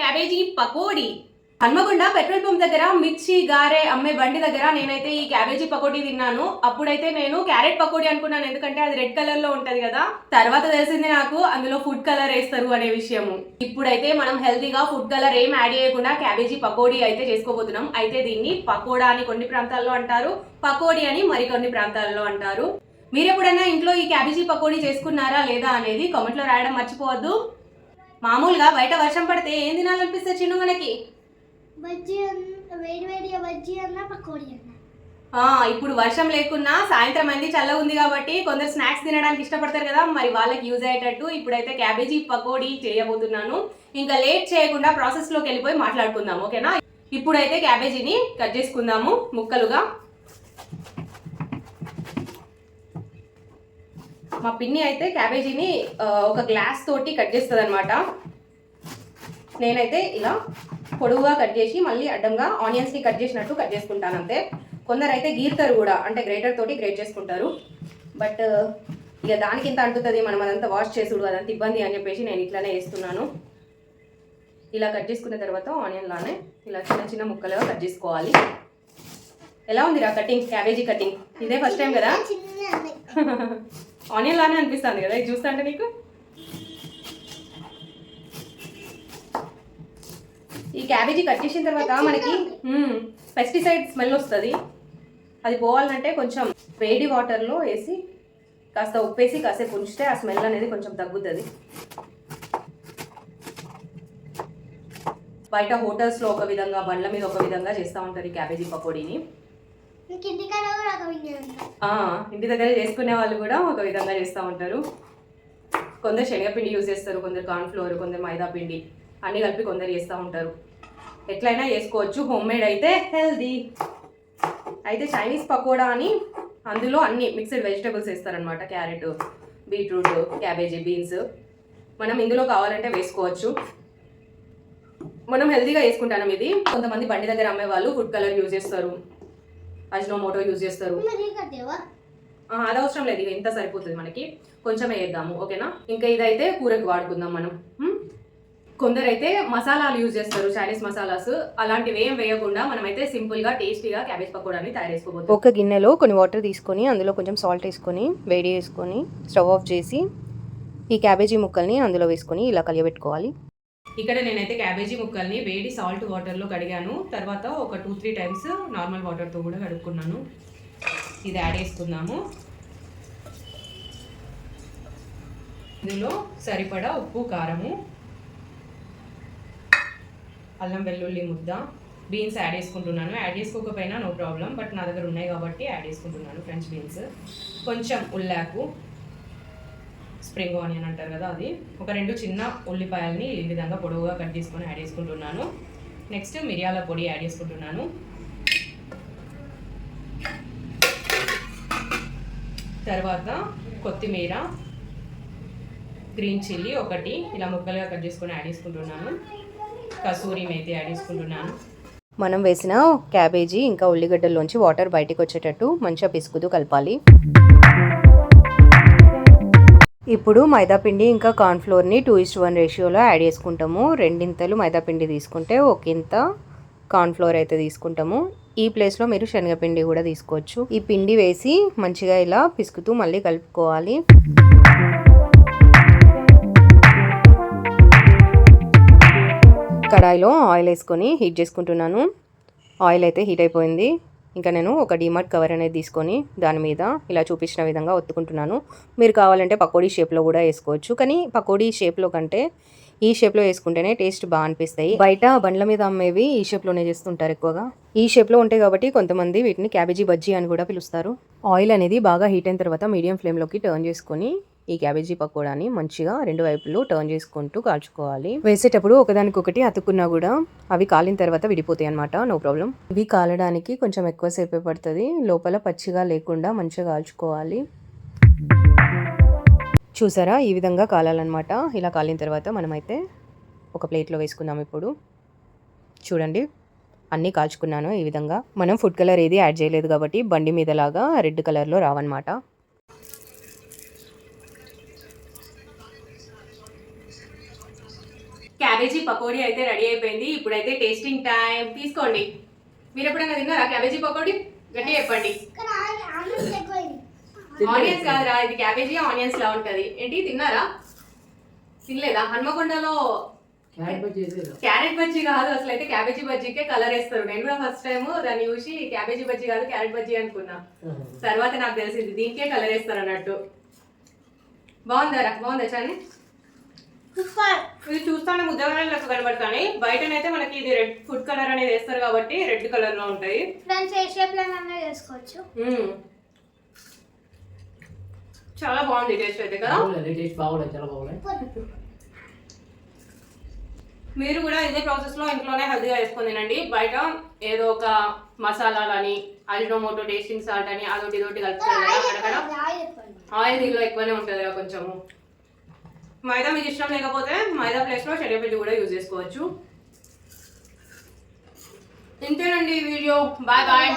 Cabbage pakodi. Hanmagunda petrol pump దగ్గర మిర్చి గారే అమ్మే బండి దగ్గర నేనైతే ఈ క్యాబేజీ పకోడీ తిన్నాను. అప్పుడైతే నేను క్యారెట్ పకోడీ అనుకున్నాను. ఎందుకంటే అది రెడ్ కలర్లో ఉంటది కదా. తర్వాత తెలిసింది నాకు అందులో ఫుడ్ కలర్ వేస్తారు అనే విషయము. ఇప్పుడైతే మనం హెల్తీగా ఫుడ్ కలర్ ఏం యాడ్ చేయకుండా క్యాబేజీ పకోడీ అయితే చేసుకోబోతున్నాం. అయితే దీన్ని పకోడా అని కొన్ని ప్రాంతాల్లో అంటారు. పకోడీ అని మరికొన్ని ప్రాంతాల్లో అంటారు. మీరు ఎప్పుడైనా ఇంట్లో ఈ క్యాబేజీ పకోడీ చేసుకున్నారా లేదా అనేది కామెంట్లో రాయడం మర్చిపోవద్దు. మామూలుగా బయట వర్షం పడితే ఏం తినాలనిపిస్తే చిన్న మనకి? బజ్జీ అన్న వేడి వేడిగా బజ్జీ అన్న పకోడీ అన్న. ఆ, ఇప్పుడు వర్షం లేకున్నా సాయంత్రం అయింది చల్లగా ఉంది కాబట్టి కొందరు స్నాక్స్ తినడానికి ఇష్టపడతారు కదా మరి వాళ్ళకి యూజ్ అయ్యేటట్టు ఇప్పుడైతే క్యాబేజీ పకోడీ చేయబోతున్నాను. ఇంకా లేట్ చేయకుండా ప్రాసెస్లోకి వెళ్ళిపోయి మాట్లాడుకుందాం ఓకేనా ఇప్పుడైతే క్యాబేజీని కట్ చేసుకుందాము ముక్కలుగా. మా పిన్ని అయితే క్యాబేజీని ఒక గ్లాస్ తోటి కట్ చేస్తుంది అనమాట నేనైతే ఇలా పొడవుగా కట్ చేసి మళ్ళీ అడ్డంగా ఆనియన్స్ని కట్ చేసినట్టు కట్ చేసుకుంటాను అంతే. కొందరు అయితే గీరుతారు కూడా అంటే గ్రేటర్ తోటి గ్రేట్ చేసుకుంటారు. బట్ ఇక దానికి ఇంత అంటుతుంది మనం అదంతా వాష్ చేసుడు అదంతా ఇబ్బంది అని చెప్పేసి నేను ఇట్లానే వేస్తున్నాను ఇలా కట్ చేసుకున్న తర్వాత ఆనియన్ లానే ఇలా చిన్న చిన్న ముక్కలుగా కట్ చేసుకోవాలి. ఎలా ఉందిరా కటింగ్ క్యాబేజీ కటింగ్? ఇదే ఫస్ట్ టైం కదా. ఆనియన్ లానే అనిపిస్తుంది కదా ఇది చూస్తుంటే నీకు? ఈ క్యాబేజీ కట్ చేసిన తర్వాత మనకి పెస్టిసైడ్ స్మెల్ వస్తుంది. అది పోవాలంటే కొంచెం వేడి వాటర్లో వేసి కాస్త ఉప్పేసి కాసేపు ఉంచితే ఆ స్మెల్ అనేది కొంచెం తగ్గుతుంది. బయట హోటల్స్లో ఒక విధంగా బండ్ల మీద ఒక విధంగా చేస్తూ ఉంటారు ఈ క్యాబేజీ పకోడీని. ఇంటి దగ్గర చేసుకునే వాళ్ళు కూడా ఒక విధంగా చేస్తూ ఉంటారు. కొందరు శనగపిండి యూజ్ చేస్తారు కొందరు కార్న్ఫ్లోర్ కొందరు మైదా పిండి అన్నీ కలిపి కొందరు చేస్తూ ఉంటారు. ఎట్లయినా చేసుకోవచ్చు హోమ్ మేడ్ అయితే హెల్దీ. అయితే చైనీస్ పకోడా అని అందులో అన్ని మిక్స్డ్ వెజిటబుల్స్ వేస్తారనమాట క్యారెట్ బీట్రూట్ క్యాబేజీ బీన్స్. మనం ఇందులో కావాలంటే వేసుకోవచ్చు. మనం హెల్దీగా వేసుకుంటాం ఇది. కొంతమంది బండి దగ్గర అమ్మే వాళ్ళు ఫుడ్ కలర్ యూజ్ చేస్తారు. అజ్నోమోటో యూజ్ చేస్తారు. మరి కట్టేవా? ఆ, అది అవసరం లేదు. ఇక ఇంత సరిపోతుంది మనకి? కొంచెమే వేద్దాము ఓకేనా? ఇంకా ఇదైతే కూరకు వాడుకుందాం మనం? కొందరైతే మసాలాలు యూజ్ చేస్తారు చైనీస్ మసాలాస్. అలాంటివి ఏం వేయకుండా మనమైతే సింపుల్గా టేస్టీగా క్యాబేజ్ పకోడాని తయారు చేసుకోబోతున్నాం. ఒక గిన్నెలో కొన్ని వాటర్ తీసుకొని అందులో కొంచెం సాల్ట్ వేసుకొని వేడి చేసుకొని స్టవ్ ఆఫ్ చేసి ఈ క్యాబేజీ ముక్కల్ని అందులో వేసుకొని ఇలా కలియబెట్టుకోవాలి. ఇక్కడ నేనైతే క్యాబేజీ ముక్కల్ని వేడి సాల్ట్ వాటర్లో కడిగాను. తర్వాత ఒక టూ త్రీ టైమ్స్ నార్మల్ వాటర్తో కూడా కడుక్కున్నాను. ఇది యాడ్ చేసుకుందాము ఇందులో సరిపడా ఉప్పు కారము అల్లం వెల్లుల్లి ముద్ద బీన్స్ యాడ్ చేసుకుంటున్నాను. యాడ్ చేసుకోకపోయినా నో ప్రాబ్లం బట్ నా దగ్గర ఉన్నాయి కాబట్టి యాడ్ చేసుకుంటున్నాను ఫ్రెంచ్ బీన్స్. కొంచెం ఉల్లాకు స్ప్రింగ్ ఆనియన్ అంటారు కదా అది. ఒక రెండు చిన్న ఉల్లిపాయల్ని ఈ విధంగా పొడవుగా కట్ చేసుకొని యాడ్ చేసుకుంటున్నాను. నెక్స్ట్ మిరియాల పొడి యాడ్ చేసుకుంటున్నాను. తర్వాత కొత్తిమీర గ్రీన్ చిల్లీ ఒకటి ఇలా ముక్కలుగా కట్ చేసుకొని యాడ్ చేసుకుంటున్నాను. కసూరి మేతి యాడ్ చేసుకుంటున్నాను. మనం వేసిన క్యాబేజీ ఇంకా ఉల్లిగడ్డల్లోంచి వాటర్ బయటకు వచ్చేటట్టు మంచిగా పిసుకుతూ కలపాలి. ఇప్పుడు మైదాపిండి ఇంకా కార్న్ఫ్లోర్ని టూ ఇస్ట్ వన్ రేషియోలో యాడ్ చేసుకుంటాము. రెండింతలు మైదాపిండి తీసుకుంటే ఒక ఇంత కార్న్ఫ్లోర్ అయితే తీసుకుంటాము. ఈ ప్లేస్లో మీరు శనగపిండి కూడా తీసుకోవచ్చు. ఈ పిండి వేసి మంచిగా ఇలా పిసుకుతూ మళ్ళీ కలుపుకోవాలి. కడాయిలో ఆయిల్ వేసుకొని హీట్ చేసుకుంటున్నాను. ఆయిల్ అయితే హీట్ అయిపోయింది. ఇంకా నేను ఒక డీమార్ట్ కవర్ అనేది తీసుకొని దాని మీద ఇలా చూపించిన విధంగా ఒత్తుకుంటున్నాను. మీరు కావాలంటే పకోడీ షేప్లో కూడా వేసుకోవచ్చు. కానీ పకోడీ షేప్లో కంటే ఈ షేప్లో వేసుకుంటేనే టేస్ట్ బాగా అనిపిస్తాయి. బయట బండ్ల మీద అమ్మేవి ఈ షేప్లోనే చేస్తుంటారు ఎక్కువగా. ఈ షేప్లో ఉంటాయి కాబట్టి కొంతమంది వీటిని క్యాబేజీ బజ్జీ అని కూడా పిలుస్తారు. ఆయిల్ అనేది బాగా హీట్ అయిన తర్వాత మీడియం ఫ్లేమ్లోకి టర్న్ చేసుకొని ఈ క్యాబేజీ పకోడాని మంచిగా రెండు వైపులు టర్న్ చేసుకుంటూ కాల్చుకోవాలి. వేసేటప్పుడు ఒకదానికొకటి అతుక్కున్నా కూడా అవి కాలిన తర్వాత విడిపోతాయి అనమాట నో ప్రాబ్లం ఇవి కాలడానికి కొంచెం ఎక్కువసేపే పడుతుంది. లోపల పచ్చిగా లేకుండా మంచిగా కాల్చుకోవాలి. చూసారా? ఈ విధంగా కాలాలన్నమాట. ఇలా కాలిన తర్వాత మనమైతే ఒక ప్లేట్లో వేసుకుందాం ఇప్పుడు. చూడండి. అన్నీ కాల్చుకున్నాను ఈ విధంగా. మనం ఫుడ్ కలర్ ఏది యాడ్ చేయలేదు కాబట్టి బండి మీద లాగా రెడ్ కలర్లో రావన్నమాట. క్యాబేజీ పకోడీ అయితే రెడీ అయిపోయింది. ఇప్పుడైతే టేస్టింగ్ టైం తీసుకోండి. మీరు ఎప్పుడైనా తిన్నారా క్యాబేజీ పకోడీ? గట్టి చెప్పండి. ఆనియన్స్ కాదురా ఇది క్యాబేజీ ఆనియన్స్ లా ఉంటది. ఏంటి తిన్నారా? తినలేదా? హన్మకొండలో క్యారెట్ బజ్జీ కాదు అసలు అయితే క్యాబేజీ బజ్జీకే కలర్ వేస్తారు. నేను కూడా ఫస్ట్ టైం దాన్ని చూసి క్యాబేజీ బజ్జీ కాదు క్యారెట్ బజ్జీ అనుకున్నా. తర్వాత నాకు తెలిసింది దీనికే కలర్ వేస్తారు అన్నట్టు. బాగుందారా? బాగుందా చాని సూపర్ ఇది చూస్తానే ముద్దగా లెక్క కనబడతాయి బయటనైతే మనకి ఇది రెడ్ ఫుడ్ కలర్ అనేది వేస్తారు కాబట్టి రెడ్ కలర్లో ఉంటాయి. ఫ్రెండ్స్ ఏ షేప్లో చేసుకోవచ్చు. చాలా బాగుంది టేస్ట్ అయితే కదా? టేస్ట్ చాలా బాగోలేదు మీరు కూడా ఇదే ప్రాసెస్లో ఇంట్లోనే హెల్తీగా వేసుకొని తినండి. బయట ఏదో ఒక మసాలాలని అజినోమోటో టేస్టింగ్ సాల్ట్ అని అదొకటి ఇదొకటి కలుపుతారు ఆయిల్ ఎక్కువైంది ఆయిల్ దీనిలో ఎక్కువనే ఉంటుంది కదా కొంచెము. మైదా మీకు ఇష్టం లేకపోతే మైదా ప్లేస్లో శనగపిండి కూడా యూజ్ చేసుకోవచ్చు. ఇంతేనండి ఈ వీడియో బాయ్ బాయ్